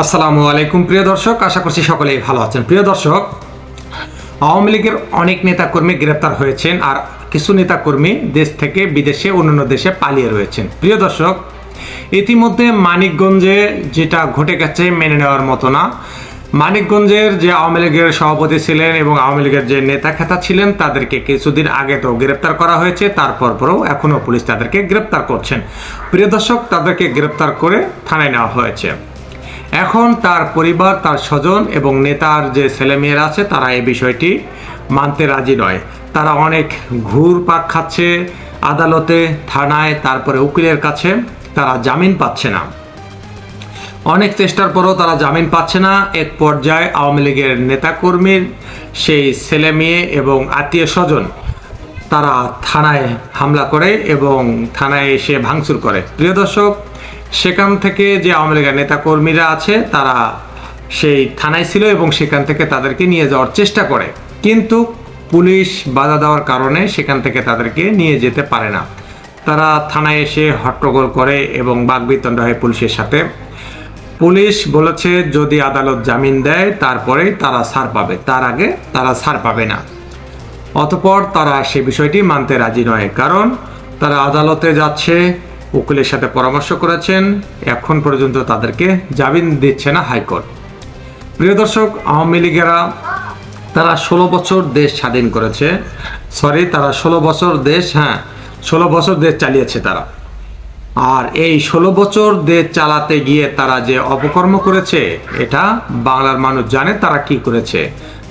আসসালামু আলাইকুম, প্রিয় দর্শক। আশা করছি সকলেই ভালো আছেন। প্রিয় দর্শক, আওয়ামী লীগের অনেক নেতাকর্মী গ্রেপ্তার হয়েছেন আর কিছু নেতাকর্মী দেশ থেকে বিদেশে, অন্যান্য দেশে পালিয়ে রয়েছেন। প্রিয় দর্শক, ইতিমধ্যে মানিকগঞ্জে যেটা ঘটে গেছে মেনে নেওয়ার মতো না। মানিকগঞ্জের যে আওয়ামী লীগের সভাপতি ছিলেন এবং আওয়ামী লীগের যে নেতা খেতা ছিলেন, তাদেরকে কিছুদিন আগে তো গ্রেপ্তার করা হয়েছে। তারপর পরও এখনও পুলিশ তাদেরকে গ্রেপ্তার করছেন। প্রিয় দর্শক, তাদেরকে গ্রেপ্তার করে থানায় নেওয়া হয়েছে। এখন তার পরিবার, তার স্বজন এবং নেতার যে ছেলেমেয়েরা আছে, তারা এই বিষয়টি মানতে রাজি নয়। তারা অনেক ঘুর পাক খাচ্ছে, আদালতে, থানায়, তারপরে উকিলের কাছে তারা জামিন পাচ্ছে না। অনেক চেষ্টার পরও তারা জামিন পাচ্ছে না। এক পর্যায়ে আওয়ামী লীগের নেতাকর্মীর সেই ছেলে মেয়ে এবং আত্মীয় স্বজন তারা থানায় হামলা করে এবং থানায় এসে ভাঙচুর করে। প্রিয় দর্শক সেখান থেকে যে আওয়ামী লীগের নেতাকর্মীরা আছে, তারা সেই থানায় ছিল এবং সেখান থেকে তাদেরকে নিয়ে যাওয়ার চেষ্টা করে। কিন্তু পুলিশ বাধা দেওয়ার কারণে সেখান থেকে তাদেরকে নিয়ে যেতে পারে না। তারা থানায় এসে হট্টগোল করে এবং বাগবিতণ্ড হয় পুলিশের সাথে। পুলিশ বলেছে, যদি আদালত জামিন দেয় তারপরে তারা ছাড় পাবে। তার আগে তারা ছাড় পাবে না। অতপর তারা সে বিষয়টি মানতে রাজি নয়। কারণ তারা আদালতে যাচ্ছে উকিলের সাথে পরামর্শ করেছেন, এখন পর্যন্ত তাদেরকে জামিন দিচ্ছে না হাইকোর্ট। প্রিয় দর্শক, আওয়ামী লীগেরা তারা ষোলো বছর দেশ স্বাধীন করেছে। সরি তারা ষোলো বছর দেশ হ্যাঁ ষোলো বছর দেশ চালিয়েছে তারা। আর এই ষোলো বছর দেশ চালাতে গিয়ে তারা যে অপকর্ম করেছে, এটা বাংলার মানুষ জানে তারা কি করেছে।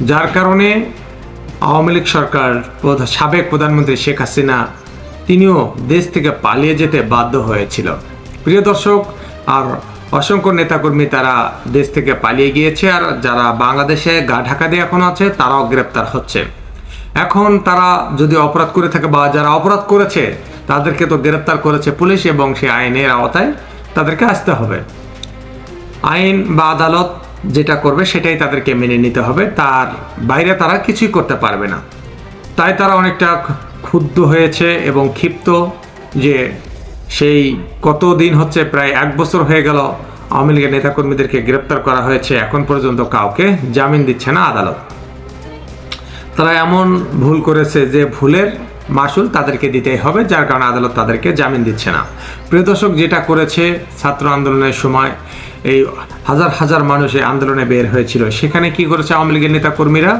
যার কারণে আওয়ামী লীগ সরকার সাবেক প্রধানমন্ত্রী শেখ হাসিনা তিনিও দেশ থেকে পালিয়ে যেতে বাধ্য হয়েছিল। প্রিয় দর্শক, আর অসংখ্য নেতাকর্মী তারা দেশ থেকে পালিয়ে গিয়েছে, আর যারা বাংলাদেশে গা ঢাকা দিয়ে এখন আছে, তারাও গ্রেপ্তার হচ্ছে। এখন তারা যদি অপরাধ করে থাকে বা যারা অপরাধ করেছে, তাদেরকে তো গ্রেপ্তার করেছে পুলিশ এবং সে আইনের আওতায় তাদেরকে আসতে হবে। আইন বা আদালত যেটা করবে, সেটাই তাদেরকে মেনে নিতে হবে। তার বাইরে তারা কিছুই করতে পারবে না। তাই তারা অনেকটা ক্ষুব্ধ হয়েছে এবং ক্ষিপ্ত যে সেই কত দিন হচ্ছে প্রায় এক বছর হয়ে গেল, আওয়ামী লীগের নেতাকর্মীদেরকে গ্রেপ্তার করা হয়েছে, এখন পর্যন্ত কাউকে জামিন দিচ্ছে না আদালত। তারা এমন ভুল করেছে যে ভুলের মাসুল তাদেরকে দিতেই হবে, যার কারণে আদালত তাদেরকে জামিন দিচ্ছে না। প্রিয় দর্শক, যেটা করেছে ছাত্র আন্দোলনের সময়, এই হাজার হাজার মানুষ এই আন্দোলনে বের হয়েছিল। সেখানে কি করেছে আওয়ামী লীগের নেতাকর্মীরা?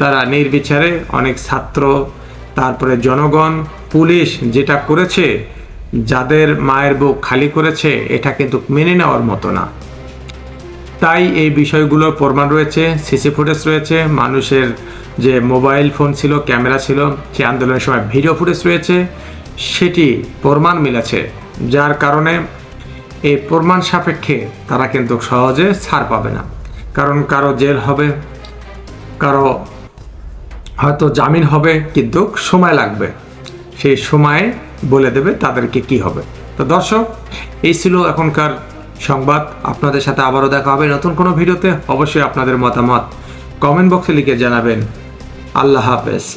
তারা নির্বিচারে অনেক ছাত্র তারপরে জনগণ, পুলিশ যেটা করেছে, যাদের মায়ের বুক খালি করেছে, এটা কিন্তু মেনে নেওয়ার মতো না। তাই এই বিষয়গুলোর প্রমাণ রয়েছে, সিসি ফুটেজ রয়েছে, মানুষের যে মোবাইল ফোন ছিল, ক্যামেরা ছিল সে আন্দোলনের সময় ভিডিও ফুটেজ রয়েছে, সেটি প্রমাণ মিলেছে। যার কারণে এই প্রমাণ সাপেক্ষে তারা কিন্তু সহজে ছাড় পাবে না। কারণ কারও জেল হবে, কারও হয়তো জামিন হবে, কিন্তু সময় লাগবে। সেই সময়ে বলে দেবে তাদেরকে কি হবে। তো দর্শক, এই ছিল এখনকার সংবাদ। আপনাদের সাথে আবারও দেখা হবে নতুন কোনো ভিডিওতে। অবশ্যই আপনাদের মতামত কমেন্ট বক্সে লিখে জানাবেন। আল্লাহ হাফেজ।